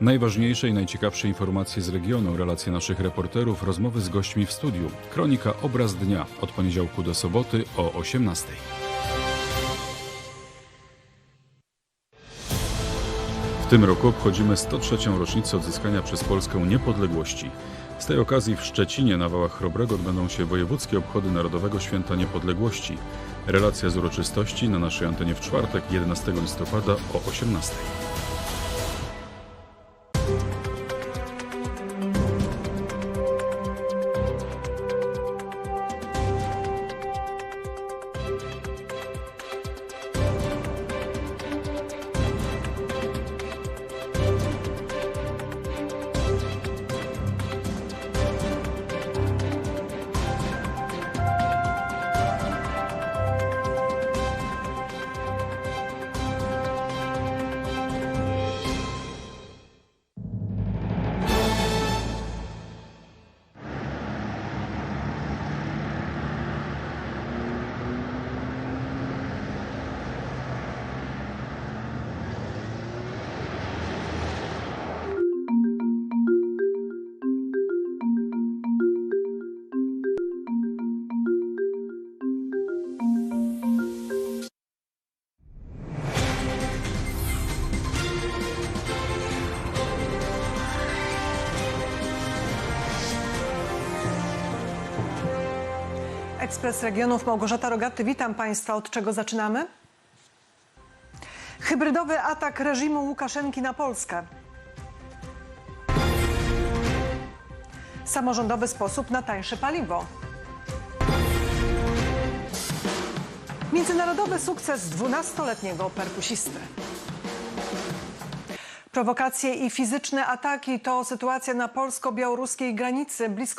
Najważniejsze i najciekawsze informacje z regionu, relacje naszych reporterów, rozmowy z gośćmi w studiu. Kronika Obraz Dnia od poniedziałku do soboty o 18. W tym roku obchodzimy 103. rocznicę odzyskania przez Polskę niepodległości. Z tej okazji w Szczecinie na Wałach Chrobrego odbędą się wojewódzkie obchody Narodowego Święta Niepodległości. Relacja z uroczystości na naszej antenie w czwartek 11 listopada o 18. Ekspres Regionów Małgorzata Rogaty, witam Państwa. Od czego zaczynamy? Hybrydowy atak reżimu Łukaszenki na Polskę. Samorządowy sposób na tańsze paliwo. Międzynarodowy sukces 12-letniego perkusisty. Prowokacje i fizyczne ataki to sytuacja na polsko-białoruskiej granicy. Blisko